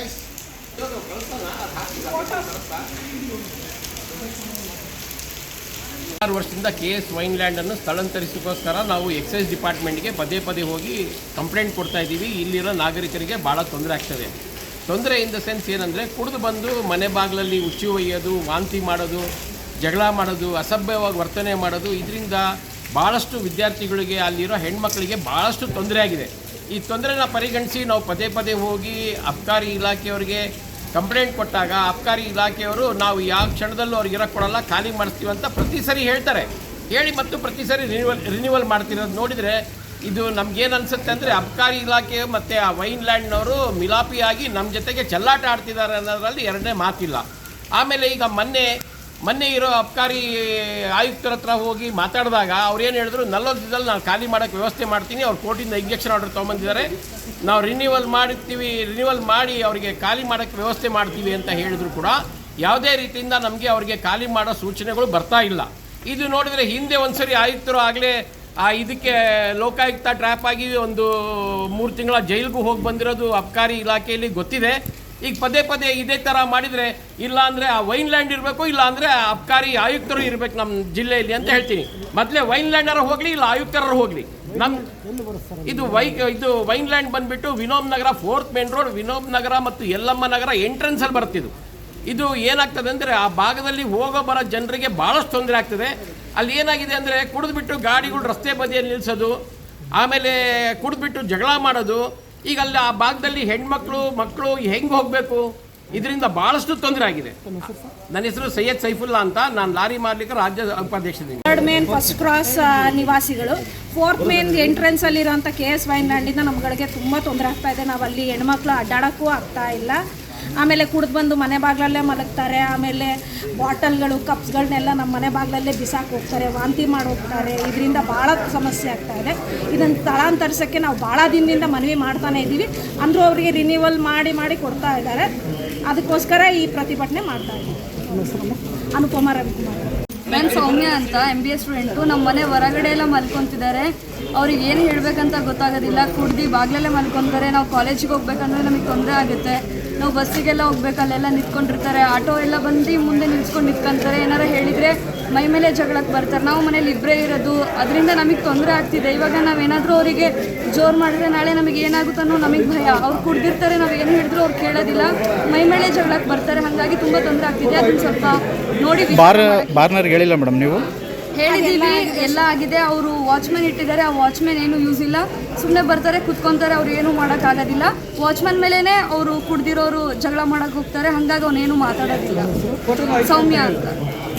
S S ವರ್ಷದಿಂದ K S ವೈನ್ಲ್ಯಾಂಡನ್ನು ಸ್ಥಳಾಂತರಿಸೋಕ್ಕೋಸ್ಕರ ನಾವು ಎಕ್ಸೈಸ್ ಡಿಪಾರ್ಟ್ಮೆಂಟ್ಗೆ ಪದೇ ಪದೇ ಹೋಗಿ ಕಂಪ್ಲೇಂಟ್ ಕೊಡ್ತಾ ಇದ್ದೀವಿ. ಇಲ್ಲಿರೋ ನಾಗರಿಕರಿಗೆ ಭಾಳ ತೊಂದರೆ ಆಗ್ತದೆ. ತೊಂದರೆ ಇನ್ ದ ಸೆನ್ಸ್ ಏನಂದರೆ ಕುಡಿದು ಬಂದು ಮನೆ ಬಾಗಿಲಲ್ಲಿ ಉಚ್ಚಿ ಒಯ್ಯೋದು, ವಾಂತಿ ಮಾಡೋದು, ಜಗಳ ಮಾಡೋದು, ಅಸಭ್ಯವಾಗಿ ವರ್ತನೆ ಮಾಡೋದು, ಇದರಿಂದ ಭಾಳಷ್ಟು ವಿದ್ಯಾರ್ಥಿಗಳಿಗೆ ಅಲ್ಲಿರೋ ಹೆಣ್ಮಕ್ಳಿಗೆ ಭಾಳಷ್ಟು ತೊಂದರೆ ಆಗಿದೆ. ಈ ತೊಂದರೆನ ಪರಿಗಣಿಸಿ ನಾವು ಪದೇ ಪದೇ ಹೋಗಿ ಅಬ್ಕಾರಿ ಇಲಾಖೆಯವರಿಗೆ ಕಂಪ್ಲೇಂಟ್ ಕೊಟ್ಟಾಗ ಅಬ್ಕಾರಿ ಇಲಾಖೆಯವರು ನಾವು ಯಾವ ಕ್ಷಣದಲ್ಲೂ ಅವ್ರಿಗೆ ಇರೋಕ್ಕೆ ಕೊಡಲ್ಲ, ಖಾಲಿ ಮಾಡಿಸ್ತೀವಿ ಅಂತ ಪ್ರತಿ ಸರಿ ಹೇಳ್ತಾರೆ. ಹೇಳಿ ಮತ್ತು ಪ್ರತಿ ಸರಿ ರಿನ್ಯೂವಲ್ ರಿನ್ಯೂವಲ್ ಮಾಡ್ತಿರೋದು ನೋಡಿದರೆ ಇದು ನಮಗೇನು ಅನಿಸುತ್ತೆ ಅಂದರೆ ಅಬ್ಕಾರಿ ಇಲಾಖೆ ಮತ್ತು ಆ ವೈನ್ಲ್ಯಾಂಡ್ನವರು ಮಿಲಾಪಿಯಾಗಿ ನಮ್ಮ ಜೊತೆಗೆ ಚೆಲ್ಲಾಟ ಆಡ್ತಿದ್ದಾರೆ ಅನ್ನೋದರಲ್ಲಿ ಎರಡನೇ ಮಾತಿಲ್ಲ. ಆಮೇಲೆ ಈಗ ಮೊನ್ನೆ ಮೊನ್ನೆ ಇರೋ ಅಬ್ಕಾರಿ ಆಯುಕ್ತರ ಹತ್ರ ಹೋಗಿ ಮಾತಾಡಿದಾಗ ಅವ್ರು ಏನು ಹೇಳಿದ್ರು ನಲ್ವತ್ತು ದಿನದಲ್ಲಿ ನಾನು ಖಾಲಿ ಮಾಡೋಕ್ಕೆ ವ್ಯವಸ್ಥೆ ಮಾಡ್ತೀನಿ, ಅವ್ರು ಕೋರ್ಟಿಂದ ಇಂಜೆಕ್ಷನ್ ಆರ್ಡರ್ ತೊಗೊಂಬಂದಿದ್ದಾರೆ. ನಾವು ರಿನ್ಯೂವಲ್ ಮಾಡ್ತೀವಿ ರಿನ್ಯೂವಲ್ ಮಾಡಿ ಅವರಿಗೆ ಖಾಲಿ ಮಾಡೋಕ್ಕೆ ವ್ಯವಸ್ಥೆ ಮಾಡ್ತೀವಿ ಅಂತ ಹೇಳಿದ್ರು ಕೂಡ ಯಾವುದೇ ರೀತಿಯಿಂದ ನಮಗೆ ಅವರಿಗೆ ಖಾಲಿ ಮಾಡೋ ಸೂಚನೆಗಳು ಬರ್ತಾ ಇಲ್ಲ. ಇದು ನೋಡಿದರೆ ಹಿಂದೆ ಒಂದ್ಸರಿ ಆಯುಕ್ತರು ಆಗಲೇ, ಆ, ಇದಕ್ಕೆ ಲೋಕಾಯುಕ್ತ ಟ್ರ್ಯಾಪ್ ಆಗಿ ಒಂದು ಮೂರು ತಿಂಗಳ ಜೈಲಿಗೂ ಹೋಗಿ ಬಂದಿರೋದು ಅಬ್ಕಾರಿ ಇಲಾಖೆಯಲ್ಲಿ ಗೊತ್ತಿದೆ. ಈಗ ಪದೇ ಪದೇ ಇದೇ ಥರ ಮಾಡಿದರೆ ಇಲ್ಲ ಅಂದರೆ ಆ ವೈನ್ ಲ್ಯಾಂಡ್ ಇರಬೇಕು, ಇಲ್ಲ ಅಂದರೆ ಅಬ್ಕಾರಿ ಆಯುಕ್ತರು ಇರಬೇಕು ನಮ್ಮ ಜಿಲ್ಲೆಯಲ್ಲಿ ಅಂತ ಹೇಳ್ತೀನಿ. ಮೊದಲೇ ವೈನ್ ಲ್ಯಾಂಡರ ಹೋಗಲಿ, ಇಲ್ಲ ಆಯುಕ್ತರ ಹೋಗಲಿ. ನಮ್ಮ ಇದು ವೈ, ಇದು ವೈನ್ಲ್ಯಾಂಡ್ ಬಂದುಬಿಟ್ಟು Vinob Nagar, fourth main road, Vinob Nagar ಮತ್ತು ಯಲ್ಲಮ್ಮ ನಗರ ಎಂಟ್ರೆನ್ಸಲ್ಲಿ ಬರ್ತಿದ್ದು ಇದು ಏನಾಗ್ತದೆ ಅಂದರೆ ಆ ಭಾಗದಲ್ಲಿ ಹೋಗೋ ಬರೋ ಜನರಿಗೆ ಭಾಳಷ್ಟು ತೊಂದರೆ ಆಗ್ತದೆ. ಅಲ್ಲಿ ಏನಾಗಿದೆ ಅಂದರೆ ಕುಡಿದ್ಬಿಟ್ಟು ಗಾಡಿಗಳು ರಸ್ತೆ ಬದಿಯಲ್ಲಿ ನಿಲ್ಲಿಸೋದು ಆಮೇಲೆ ಕುಡಿದ್ಬಿಟ್ಟು ಜಗಳ ಮಾಡೋದು ಈಗ ಅಲ್ಲಿ ಆ ಭಾಗದಲ್ಲಿ ಹೆಣ್ಮಕ್ಳು, ಮಕ್ಕಳು ಹೆಂಗೆ ಹೋಗಬೇಕು? ಇದರಿಂದ ಭಾಳಷ್ಟು ತೊಂದರೆ ಆಗಿದೆ. ನನ್ನ ಹೆಸರು ಸೈಯದ್ ಸೈಫುಲ್ಲಾ ಅಂತ. ನಾನು ಲಾರಿ ಮಾರ್ಲಿಕ್ಕೆ ರಾಜ್ಯ ಉಪಾಧ್ಯಕ್ಷದ್ದೀನಿ ಥರ್ಡ್ ಮೇನ್ ಫಸ್ಟ್ ಕ್ರಾಸ್ ನಿವಾಸಿಗಳು. ಫೋರ್ತ್ ಮೇನ್ ಎಂಟ್ರೆನ್ಸ್ ಅಲ್ಲಿರುವಂಥ ಕೆ ಎಸ್ ವೈನ್ಲ್ಯಾಂಡಿಂದ ನಮ್ಗಳಿಗೆ ತುಂಬ ತೊಂದರೆ ಆಗ್ತಾ ಇದೆ. ನಾವು ಅಲ್ಲಿ ಹೆಣ್ಮಕ್ಳು ಅಡ್ಡಾಡಕ್ಕೂ ಆಗ್ತಾ ಇಲ್ಲ. ಆಮೇಲೆ ಕುಡಿದು ಬಂದು ಮನೆ ಬಾಗಿಲಲ್ಲೇ ಮಲಗ್ತಾರೆ, ಆಮೇಲೆ ಬಾಟಲ್ಗಳು, ಕಪ್ಸ್ಗಳನ್ನೆಲ್ಲ ನಮ್ಮ ಮನೆ ಬಾಗಿಲಲ್ಲೇ ಬಿಸಾಕಿ ಹೋಗ್ತಾರೆ, ವಾಂತಿ ಮಾಡಿ ಹೋಗ್ತಾರೆ. ಇದರಿಂದ ಭಾಳ ಸಮಸ್ಯೆ ಆಗ್ತಾ ಇದೆ. ಇದನ್ನು ಸ್ಥಳಾಂತರಿಸೋಕ್ಕೆ ನಾವು ಭಾಳ ದಿನದಿಂದ ಮನವಿ ಮಾಡ್ತಾನೆ ಇದ್ದೀವಿ. ಅಂದರೂ ಅವರಿಗೆ ರಿನ್ಯೂವಲ್ ಮಾಡಿ ಮಾಡಿ ಕೊಡ್ತಾ ಇದ್ದಾರೆ. ಅದಕ್ಕೋಸ್ಕರ ಈ ಪ್ರತಿಭಟನೆ ಮಾಡ್ತಾ ಇದ್ದೀವಿ. ಅನುಪಮ ರವಿಕುಮಾರ್. ನಾನು ಸೌಮ್ಯ ಅಂತ ಎಂ ಬಿ ಎಸ್ ಸ್ಟೂಡೆಂಟು ನಮ್ಮ ಮನೆ ಹೊರಗಡೆ ಎಲ್ಲ ಮಲ್ಕೊತಿದ್ದಾರೆ. ಅವ್ರಿಗೆ ಏನು ಹೇಳಬೇಕಂತ ಗೊತ್ತಾಗೋದಿಲ್ಲ. ಕುಡ್ದು ಬಾಗ್ಲಲ್ಲೇ ಮಲ್ಕೊತಾರೆ. ನಾವು ಕಾಲೇಜಿಗೆ ಹೋಗ್ಬೇಕಂದ್ರೆ ನಮಗೆ ತೊಂದರೆ ಆಗುತ್ತೆ. ನಾವು ಬಸ್ಸಿಗೆಲ್ಲ ಹೋಗ್ಬೇಕು, ಅಲ್ಲೆಲ್ಲ ನಿಂತ್ಕೊಂಡಿರ್ತಾರೆ. ಆಟೋ ಎಲ್ಲ ಬಂದು ಮುಂದೆ ನಿಲ್ಸ್ಕೊಂಡು ನಿಂತ್ಕೊಂತಾರೆ. ಏನಾರ ಹೇಳಿದರೆ ಮೈ ಮೇಲೆ ಜಗಳಕ್ಕೆ ಬರ್ತಾರೆ. ನಾವು ಮನೇಲಿ ಇಬ್ಬರೇ ಇರೋದು. ಅದರಿಂದ ನಮಗೆ ತೊಂದರೆ ಆಗ್ತಿದೆ. ಇವಾಗ ನಾವೇನಾದರೂ ಅವರಿಗೆ ಜೋರು ಮಾಡಿದ್ರೆ ನಾಳೆ ನಮಗೆ ಏನಾಗುತ್ತೋ ನಮಗೆ ಭಯ. ಅವ್ರು ಕುಡ್ದಿರ್ತಾರೆ. ನಾವು ಏನು ಹೇಳಿದ್ರು ಅವ್ರು ಕೇಳೋದಿಲ್ಲ. ಮೈ ಮೇಲೆ ಜಗಳಕ್ಕೆ ಬರ್ತಾರೆ. ಹಾಗಾಗಿ ತುಂಬ ತೊಂದರೆ ಆಗ್ತಿದೆ. ಅದನ್ನು ಸ್ವಲ್ಪ ನೋಡಿ ಬಾರ್ನರ್ಗೆ ಹೇಳಿಲ್ಲ ಮೇಡಮ್ ನೀವು? ಹೇಳಿದ್ದೀವಿ ಎಲ್ಲ ಆಗಿದೆ. ಅವರು ವಾಚ್ಮನ್ ಇಟ್ಟಿದ್ದಾರೆ. ಆ ವಾಚ್ಮನ್ ಏನು ಯೂಸ್ ಇಲ್ಲ. ಸುಮ್ಮನೆ ಬರ್ತಾರೆ ಕುತ್ಕೊಂತಾರೆ ಅವ್ರು ಏನು ಮಾಡೋಕ್ಕಾಗೋದಿಲ್ಲ ವಾಚ್ಮನ್ ಮೇಲೇ ಅವರು ಕುಡ್ದಿರೋರು ಜಗಳ ಮಾಡೋಕೆ ಹೋಗ್ತಾರೆ. ಹಾಗಾಗಿ ಅವನೇನು ಮಾತಾಡೋದಿಲ್ಲ. ಸೌಮ್ಯ ಅಂತ.